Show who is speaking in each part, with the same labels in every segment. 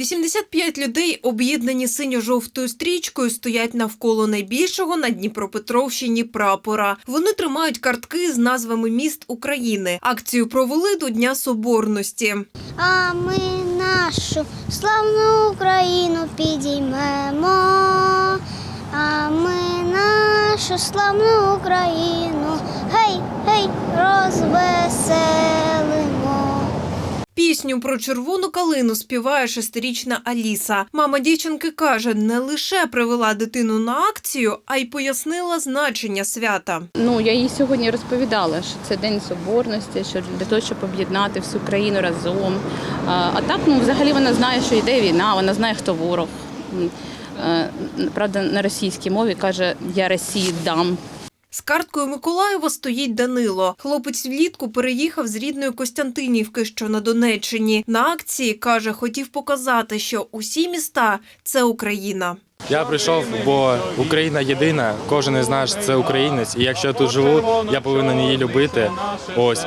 Speaker 1: 85 людей, об'єднані синьо-жовтою стрічкою, стоять навколо найбільшого на Дніпропетровщині прапора. Вони тримають картки з назвами міст України. Акцію провели до Дня Соборності.
Speaker 2: А ми нашу славну Україну підіймемо. А ми нашу славну Україну. Гей, гей, розвеселимо.
Speaker 1: Пісню про червону калину співає шестирічна Аліса. Мама дівчинки каже, не лише привела дитину на акцію, а й пояснила значення свята.
Speaker 3: Ну я їй сьогодні розповідала, що це день соборності, що для того, щоб об'єднати всю країну разом. А, так, ну взагалі вона знає, що йде війна, вона знає, хто ворог. Е, Правда, на російській мові каже Я Росії дам.
Speaker 1: З карткою Миколаєва стоїть Данило. Хлопець влітку переїхав з рідної Костянтинівки, що на Донеччині. На акції каже, хотів показати, що усі міста це Україна.
Speaker 4: Я прийшов, бо Україна єдина, кожен із нас це українець. І якщо я тут живу, я повинен її любити. Ось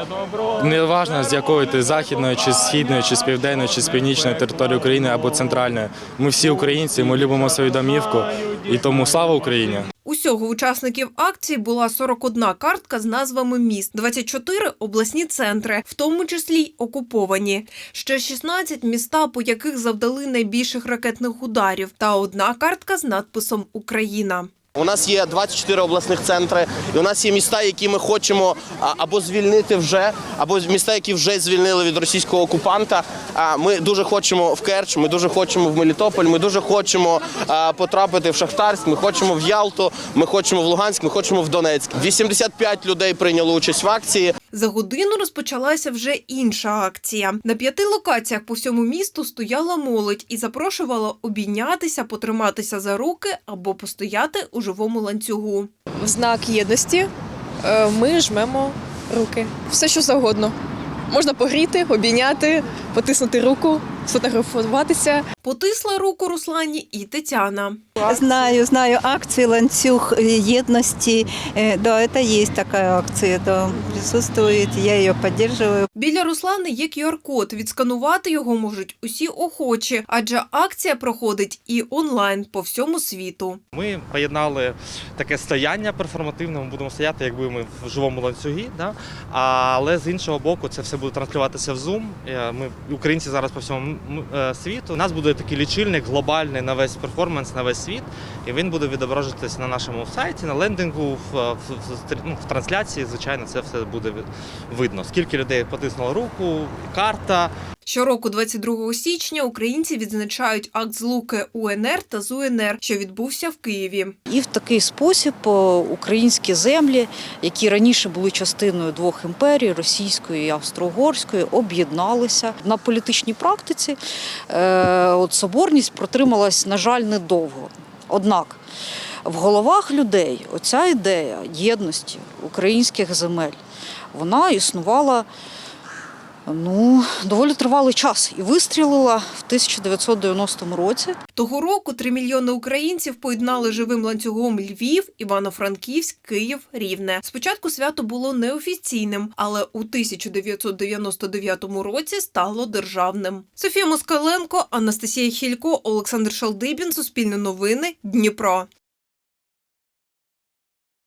Speaker 4: неважно з якої ти західної, чи східної, чи з південної, чи з північної території України або центральної. Ми всі українці, ми любимо свою домівку, і тому слава Україні.
Speaker 1: Усього учасників акції була 41 картка з назвами міст, 24 – обласні центри, в тому числі й окуповані. Ще 16 – міста, по яких завдали найбільших ракетних ударів, та одна картка з надписом «Україна».
Speaker 5: У нас є 24 обласних центри, і у нас є міста, які ми хочемо або звільнити вже, або міста, які вже звільнили від російського окупанта. Ми дуже хочемо в Керч, ми дуже хочемо в Мелітополь, ми дуже хочемо потрапити в Шахтарськ, ми хочемо в Ялту, ми хочемо в Луганськ, ми хочемо в Донецьк. 85 людей прийняло участь в акції.
Speaker 1: За годину розпочалася вже інша акція. На п'яти локаціях по всьому місту стояла молодь і запрошувала обійнятися, потриматися за руки або постояти у живому ланцюгу.
Speaker 6: в знак єдності е, ми жмемо руки. Все, що завгодно. Можна погріти, обійняти, потиснути руку, сфотографуватися.
Speaker 1: Потисла руку Руслані і Тетяна.
Speaker 7: Знаю, знаю акции «Ланцюг єдності». Э, Да, это есть такая акция, да, присутствует, я ее поддерживаю.
Speaker 1: Біля Руслани є QR-код. Відсканувати його можуть усі охочі, адже акція проходить і онлайн по всьому світу.
Speaker 8: Ми поєднали таке стояння перформативне. Ми будемо стояти, якби ми в живому ланцюгі. Да? Але з іншого боку, це все буде транслюватися в Zoom. Е, Ми українці зараз по всьому е, світу. У нас буде такий лічильник глобальний на весь перформанс, на весь світ, і він буде відображатися на нашому сайті, на лендингу, в, в, в, ну, в трансляції. Звичайно, це все буде видно. Скільки людей потиснуло руку, карта.
Speaker 1: Щороку, 22 січня, українці відзначають акт злуки УНР та ЗУНР, що відбувся в Києві.
Speaker 9: І в такий спосіб українські землі, які раніше були частиною двох імперій російської і австро-угорської, об'єдналися на політичній практиці. е, От соборність протрималась, на жаль, недовго. Однак в головах людей оця ідея єдності українських земель вона існувала. Ну, доволі тривалий час і вистрілила в 1990 році.
Speaker 1: Того року 3 мільйони українців поєднали живим ланцюгом Львів, Івано-Франківськ, Київ, Рівне. Спочатку свято було неофіційним, але у 1999 році стало державним. Софія Москаленко, Анастасія Хілько, Олександр Шалдибін, Суспільне новини, Дніпро.